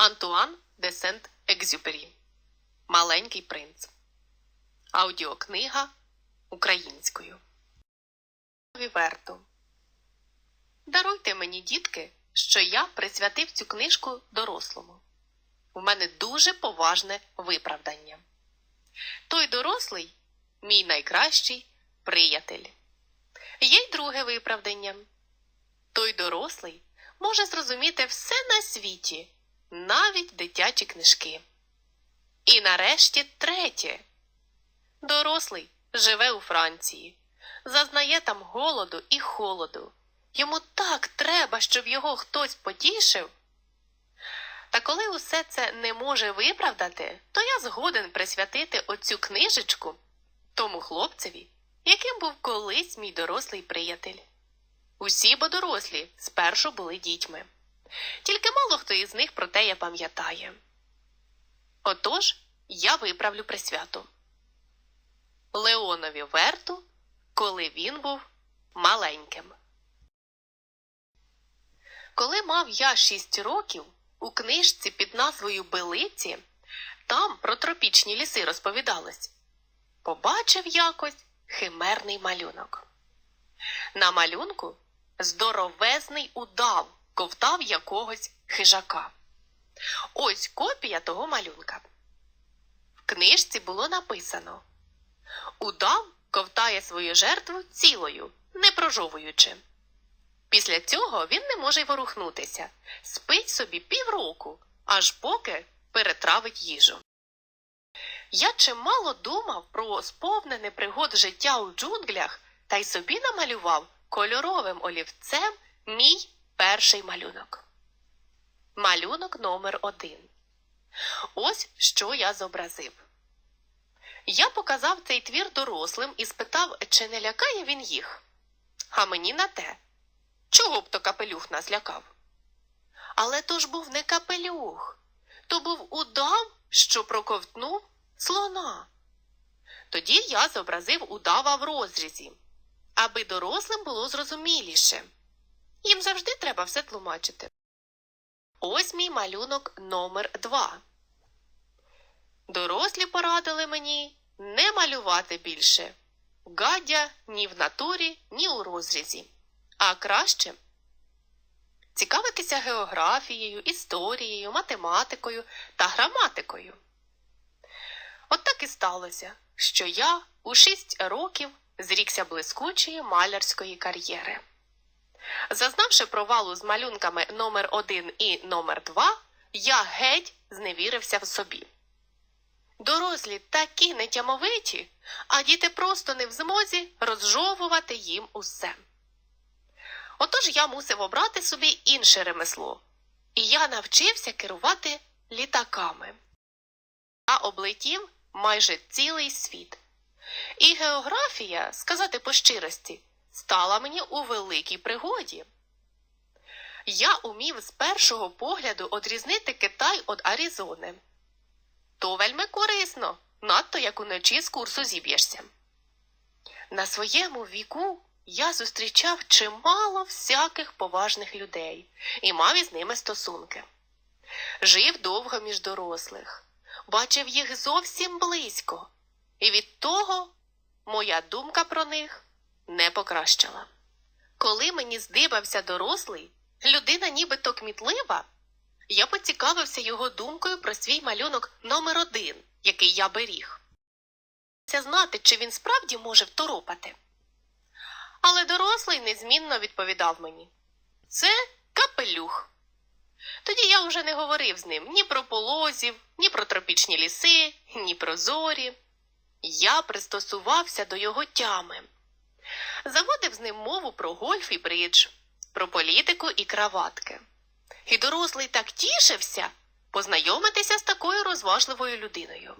Антуан де Сент Екзюпері. Маленький принц. Аудіокнига українською. Віверту. Даруйте мені, дітки, що я присвятив цю книжку дорослому. У мене дуже поважне виправдання. Той дорослий мій найкращий приятель. Є й друге виправдання. Той дорослий може зрозуміти все на світі, навіть дитячі книжки. І нарешті третє. Дорослий живе у Франції, зазнає там голоду і холоду. Йому так треба, щоб його хтось потішив. Та коли усе це не може виправдати, то я згоден присвятити оцю книжечку тому хлопцеві, яким був колись мій дорослий приятель. Усі бо дорослі спершу були дітьми. Тільки мало хто із них про те я пам'ятає. Отож я виправлю присвяту. Леонові верту, коли він був маленьким. Коли мав я шість років, у книжці під назвою Белиці там про тропічні ліси розповідалось. Побачив якось химерний малюнок. На малюнку здоровезний удав ковтав якогось хижака. Ось копія того малюнка. В книжці було написано Удав ковтає свою жертву цілою, не прожовуючи. Після цього він не може й ворухнутися, спить собі півроку, аж поки перетравить їжу. Я чимало думав про сповнене пригод життя у джунглях та й собі намалював кольоровим олівцем мій перший малюнок. Малюнок номер один. Ось що я зобразив. Я показав цей твір дорослим і спитав, чи не лякає він їх. А мені на те. Чого б то капелюх нас лякав? Але то ж був не капелюх, то був удав, що проковтнув слона. Тоді я зобразив удава в розрізі, аби дорослим було зрозуміліше. Їм завжди треба все тлумачити. Ось мій малюнок номер два. Дорослі порадили мені не малювати більше гадя ні в натурі, ні у розрізі, а краще цікавитися географією, історією, математикою та граматикою. От так і сталося, що я у шість років зрікся блискучої малярської кар'єри. Зазнавши провалу з малюнками номер 1 і номер 2 я геть зневірився в собі. Дорослі такі нетямовиті, а діти просто не в змозі розжовувати їм усе. Отож я мусив обрати собі інше ремесло, і я навчився керувати літаками. Я облетів майже цілий світ. І географія, сказати по щирості, стала мені у великій пригоді. Я умів з першого погляду одрізнити Китай від Аризони. То вельми корисно, надто як уночі з курсу зіб'єшся. На своєму віку я зустрічав чимало всяких поважних людей і мав із ними стосунки. Жив довго між дорослих, бачив їх зовсім близько, і від того моя думка про них не покращила. Коли мені здибався дорослий, людина нібито кмітлива, я поцікавився його думкою про свій малюнок номер один, який я беріг. Це знати, чи він справді може второпати. Але дорослий незмінно відповідав мені це капелюх. Тоді я вже не говорив з ним ні про полозів, ні про тропічні ліси, ні про зорі. Я пристосувався до його тями заводив з ним мову про гольф і бридж, про політику і краватки. І дорослий так тішився познайомитися з такою розважливою людиною.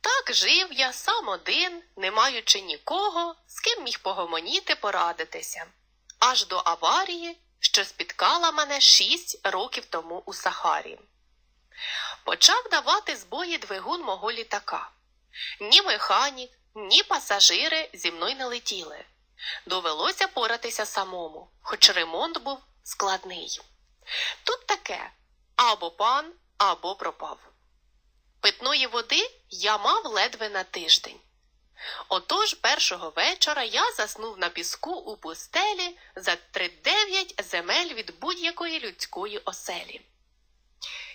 Так жив я сам один, не маючи нікого, з ким міг погомоніти порадитися, аж до аварії, що спіткала мене шість років тому у Сахарі. Почав давати збої двигун мого літака. Ні механік, ні пасажири зі мною не летіли. Довелося поратися самому, хоч ремонт був складний. Тут таке або пан, або пропав. Питної води я мав ледве на тиждень. Отож першого вечора я заснув на піску у пустелі за тридев'ять земель від будь-якої людської оселі.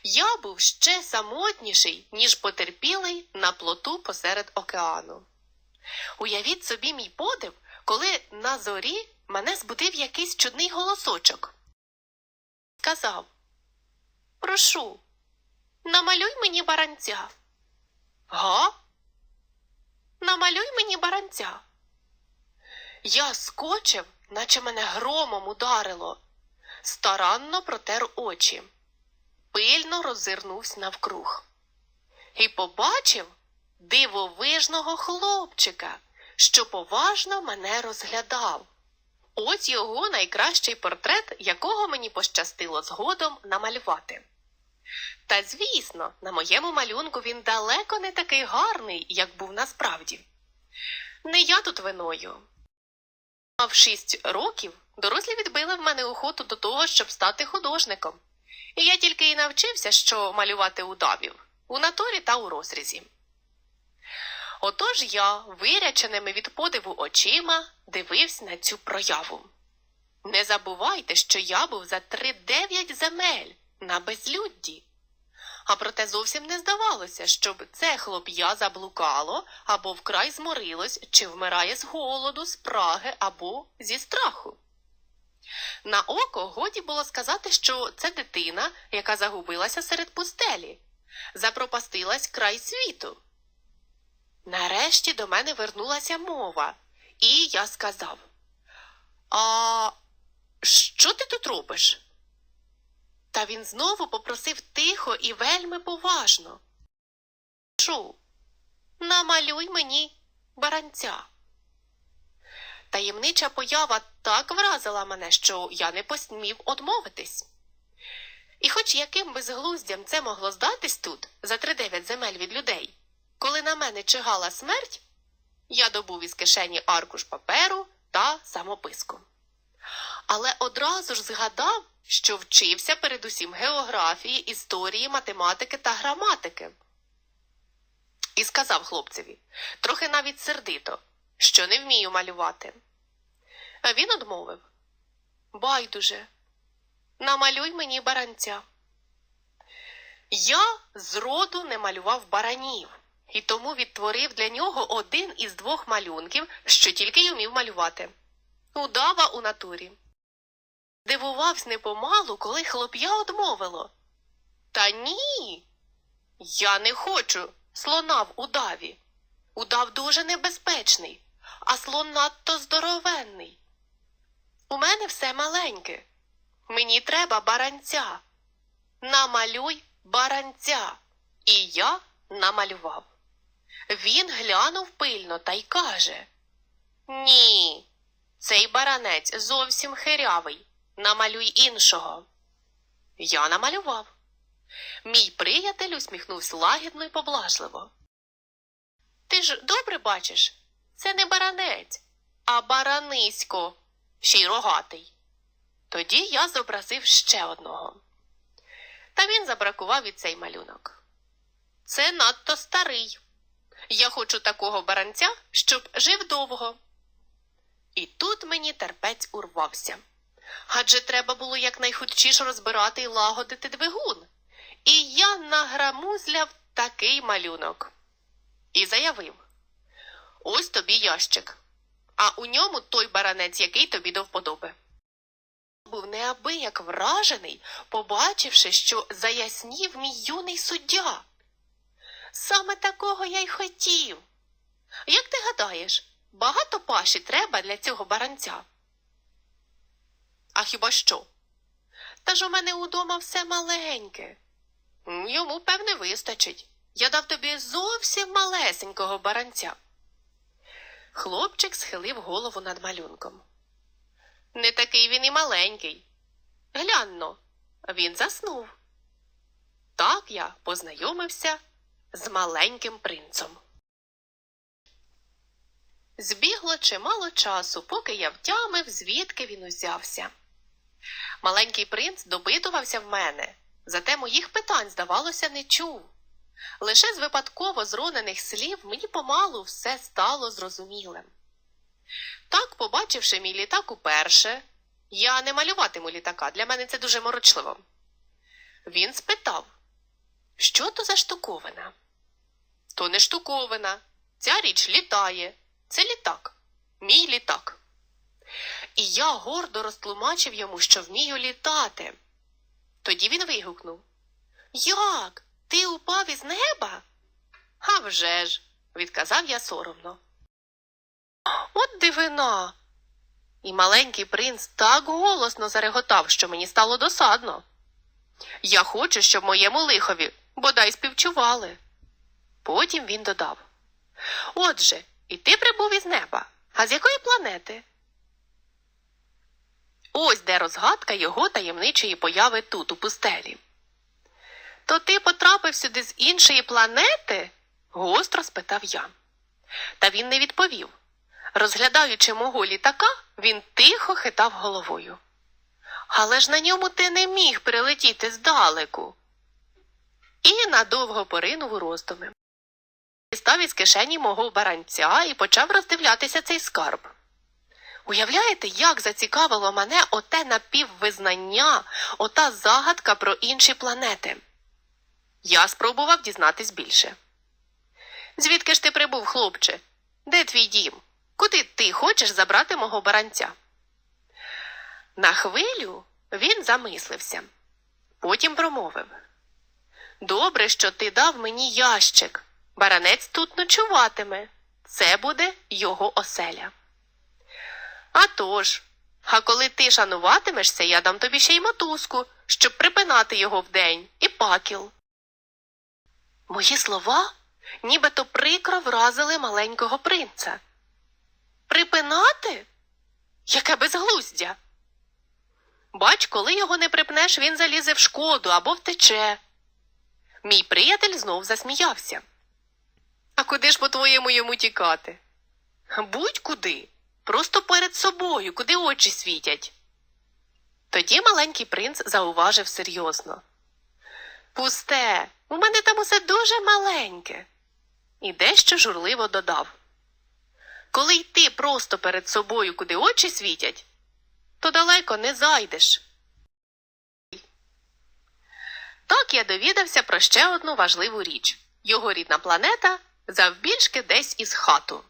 Я був ще самотніший, ніж потерпілий на плоту посеред океану. Уявіть собі мій подив, коли на зорі мене збудив якийсь чудний голосочок. Сказав Прошу, намалюй мені баранця. Га? Намалюй мені баранця. Я скочив, наче мене громом ударило, старанно протер очі, пильно роззирнувся навкруг і побачив дивовижного хлопчика, що поважно мене розглядав. Ось його найкращий портрет, якого мені пощастило згодом намалювати. Та звісно, на моєму малюнку він далеко не такий гарний, як був насправді. Не я тут виною. Мав шість років, дорослі відбили в мене охоту до того, щоб стати художником. І я тільки й навчився, що малювати удавів у натурі та у розрізі. Отож я, виряченими від подиву очима, дивився на цю прояву. Не забувайте, що я був за тридев'ять земель на безлюдді. А проте зовсім не здавалося, щоб це хлоп'я заблукало або вкрай зморилось, чи вмирає з голоду, з праги або зі страху. На око годі було сказати, що це дитина, яка загубилася серед пустелі, запропастилась край світу. Нарешті до мене вернулася мова, і я сказав: А що ти тут робиш? Та він знову попросив тихо і вельми поважно. Шу, намалюй мені баранця. Таємнича поява так вразила мене, що я не посмів одмовитись. І хоч яким безглуздям це могло здатись тут, за тридев'ять земель від людей, коли на мене чигала смерть, я добув із кишені аркуш паперу та самописку. Але одразу ж згадав, що вчився передусім географії, історії, математики та граматики. І сказав хлопцеві, трохи навіть сердито, що не вмію малювати. А він одмовив Байдуже, намалюй мені баранця. Я зроду не малював баранів і тому відтворив для нього один із двох малюнків, що тільки й умів малювати. Удава у натурі. Дивувався непомалу, коли хлоп'я одмовило. Та ні. Я не хочу слона в удаві. Удав дуже небезпечний, а слон надто здоровенний. У мене все маленьке. Мені треба баранця. Намалюй баранця. І я намалював. Він глянув пильно та й каже Ні, цей баранець зовсім хирявий. Намалюй іншого. Я намалював. Мій приятель усміхнувся лагідно й поблажливо. Ти ж добре бачиш, це не баранець, а баранисько, ще й рогатий. Тоді я зобразив ще одного. Та він забракував і цей малюнок. Це надто старий. Я хочу такого баранця, щоб жив довго. І тут мені терпець урвався. Адже треба було якнайхутчіше розбирати і лагодити двигун. І я награмузляв такий малюнок. І заявив Ось тобі ящик, а у ньому той баранець, який тобі до вподоби. Був неабияк вражений, побачивши, що заяснів мій юний суддя. Саме такого я й хотів. Як ти гадаєш, багато паші треба для цього баранця? А хіба що? Та ж у мене удома все маленьке. Йому, певне, вистачить. Я дав тобі зовсім малесенького баранця. Хлопчик схилив голову над малюнком. Не такий він і маленький. Глянно, він заснув. Так я познайомився з маленьким принцем. Збігло чимало часу, поки я втямив, звідки він узявся. Маленький принц допитувався в мене, зате моїх питань, здавалося, не чув. Лише з випадково зронених слів мені помалу все стало зрозумілим. Так, побачивши мій літак уперше, я не малюватиму літака, для мене це дуже морочливо. Він спитав, що то за штуковина? То не штуковина. Ця річ літає. Це літак. Мій літак. І я гордо розтлумачив йому, що вмію літати. Тоді він вигукнув Як? Ти упав із неба? «А вже ж», – відказав я соромно. От дивина. І маленький принц так голосно зареготав, що мені стало досадно. Я хочу, щоб моєму лихові бодай співчували. Потім він додав Отже, і ти прибув із неба. А з якої планети? Ось де розгадка його таємничої появи тут, у пустелі. То ти потрапив сюди з іншої планети? гостро спитав я. Та він не відповів. Розглядаючи мого літака, він тихо хитав головою. Але ж на ньому ти не міг прилетіти здалеку. І надовго поринув у роздуми. Дістав із кишені мого баранця і почав роздивлятися цей скарб. Уявляєте, як зацікавило мене оте напіввизнання, ота загадка про інші планети? Я спробував дізнатись більше. Звідки ж ти прибув, хлопче? Де твій дім? Куди ти хочеш забрати мого баранця? На хвилю він замислився, потім промовив Добре, що ти дав мені ящик. Баранець тут ночуватиме. Це буде його оселя. «А тож, а коли ти шануватимешся, я дам тобі ще й мотузку, щоб припинати його вдень, і пакіл. Мої слова нібито прикро вразили маленького принца. Припинати? Яке безглуздя. Бач, коли його не припнеш, він залізе в шкоду або втече. Мій приятель знов засміявся. А куди ж, по твоєму йому тікати? Будь куди. Просто перед собою, куди очі світять. Тоді маленький принц зауважив серйозно. Пусте, у мене там усе дуже маленьке. І дещо журливо додав. Коли йти просто перед собою, куди очі світять, то далеко не зайдеш. Так я довідався про ще одну важливу річ його рідна планета завбільшки десь із хату.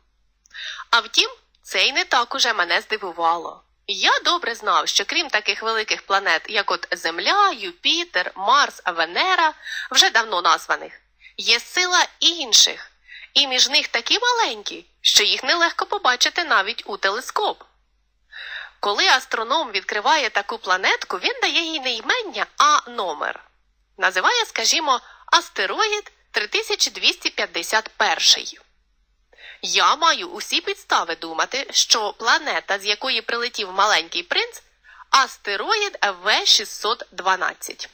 А втім, це й не так уже мене здивувало. Я добре знав, що крім таких великих планет, як от Земля, Юпітер, Марс, Венера, вже давно названих, є сила інших, і між них такі маленькі, що їх нелегко побачити навіть у телескоп. Коли астроном відкриває таку планетку, він дає їй не імення, а номер. Називає, скажімо, астероїд 3251. Я маю усі підстави думати, що планета, з якої прилетів маленький принц, астероїд В612.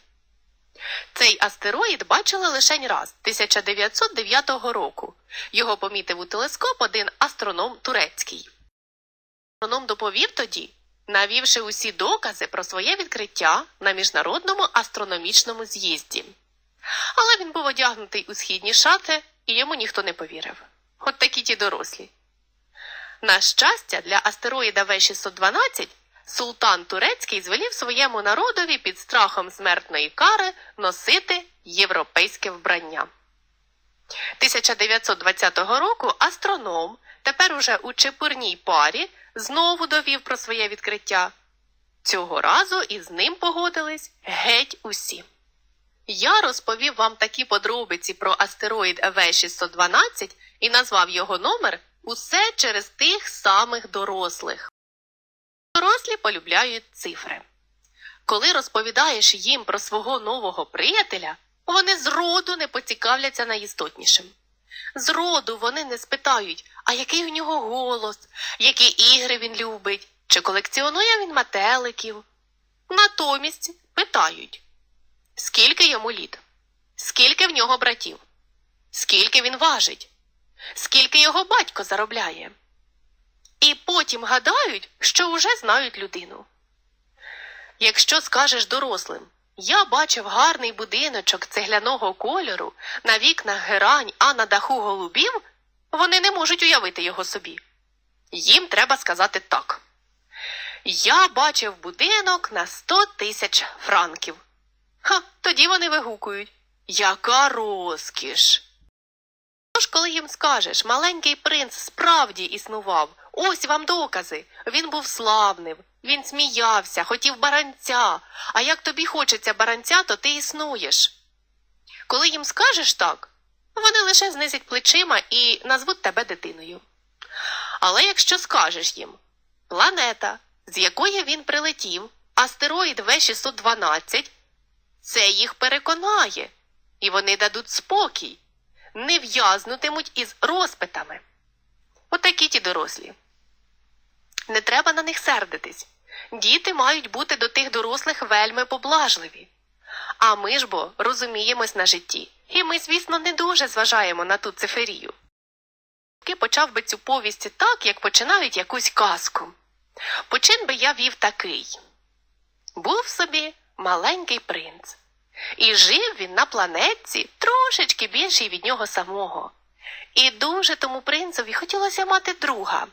Цей астероїд бачили лише раз 1909 року. Його помітив у телескоп один астроном турецький. Астроном доповів тоді, навівши усі докази про своє відкриття на міжнародному астрономічному з'їзді. Але він був одягнутий у східні шати, і йому ніхто не повірив. От такі ті дорослі. На щастя, для астероїда В612 султан турецький звелів своєму народові під страхом смертної кари носити європейське вбрання. 1920 року астроном, тепер уже у чепурній парі, знову довів про своє відкриття. Цього разу із ним погодились геть усі. Я розповів вам такі подробиці про астероїд В612 і назвав його номер усе через тих самих дорослих. Дорослі полюбляють цифри. Коли розповідаєш їм про свого нового приятеля, вони зроду не поцікавляться найістотнішим. Зроду вони не спитають, а який у нього голос, які ігри він любить, чи колекціонує він метеликів. Натомість питають, скільки йому літ, скільки в нього братів, скільки він важить, скільки його батько заробляє. І потім гадають, що вже знають людину. Якщо скажеш дорослим, я бачив гарний будиночок цегляного кольору, на вікнах герань, а на даху голубів, вони не можуть уявити його собі. Їм треба сказати так. Я бачив будинок на сто тисяч франків. Ха, тоді вони вигукують. Яка розкіш! Тож, коли їм скажеш, маленький принц справді існував, ось вам докази. Він був славним, він сміявся, хотів баранця, а як тобі хочеться баранця, то ти існуєш. Коли їм скажеш так, вони лише знизять плечима і назвуть тебе дитиною. Але якщо скажеш їм планета, з якої він прилетів, астероїд В612, це їх переконає, і вони дадуть спокій, не в'язнутимуть із розпитами. Отакі ті дорослі. Не треба на них сердитись. Діти мають бути до тих дорослих вельми поблажливі. А ми ж бо розуміємось на житті, і ми, звісно, не дуже зважаємо на ту циферію. Почав би цю повість так, як починають якусь казку. Почин би я вів такий. Був собі маленький принц, і жив він на планетці трошечки більший від нього самого. І дуже тому принцові хотілося мати друга.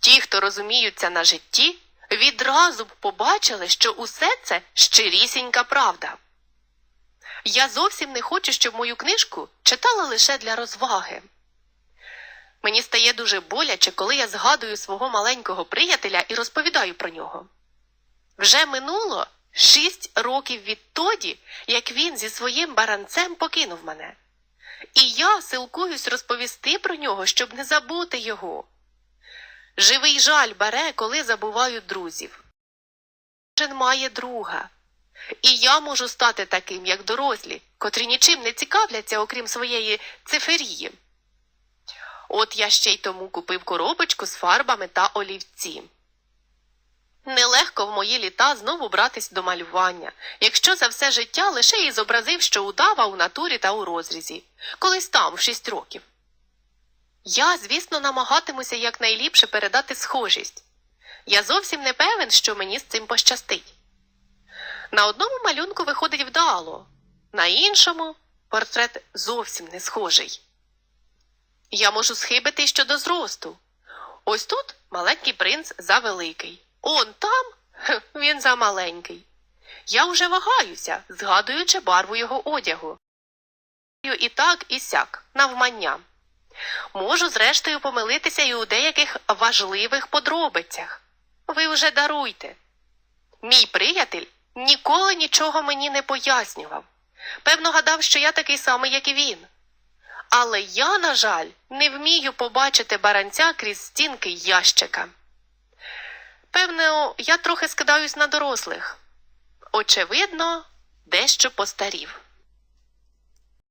Ті, хто розуміються на житті, відразу б побачили, що усе це щирісінька правда. Я зовсім не хочу, щоб мою книжку читали лише для розваги. Мені стає дуже боляче, коли я згадую свого маленького приятеля і розповідаю про нього. Вже минуло шість років відтоді, як він зі своїм баранцем покинув мене. І я силкуюсь розповісти про нього, щоб не забути його. Живий жаль бере, коли забувають друзів. Кожен має друга. І я можу стати таким, як дорослі, котрі нічим не цікавляться, окрім своєї циферії. От я ще й тому купив коробочку з фарбами та олівці. Нелегко в мої літа знову братись до малювання, якщо за все життя лише і зобразив, що удава у натурі та у розрізі, колись там, в шість років. Я, звісно, намагатимуся якнайліпше передати схожість. Я зовсім не певен, що мені з цим пощастить. На одному малюнку виходить вдало, на іншому портрет зовсім не схожий. Я можу схибити щодо зросту. Ось тут маленький принц завеликий. Он там хе, він замаленький. Я уже вагаюся, згадуючи барву його одягу. І так, і сяк, навмання. Можу, зрештою, помилитися і у деяких важливих подробицях. Ви вже даруйте. Мій приятель ніколи нічого мені не пояснював. Певно, гадав, що я такий самий, як і він. Але я, на жаль, не вмію побачити баранця крізь стінки ящика. Певно, я трохи скидаюсь на дорослих. Очевидно, дещо постарів.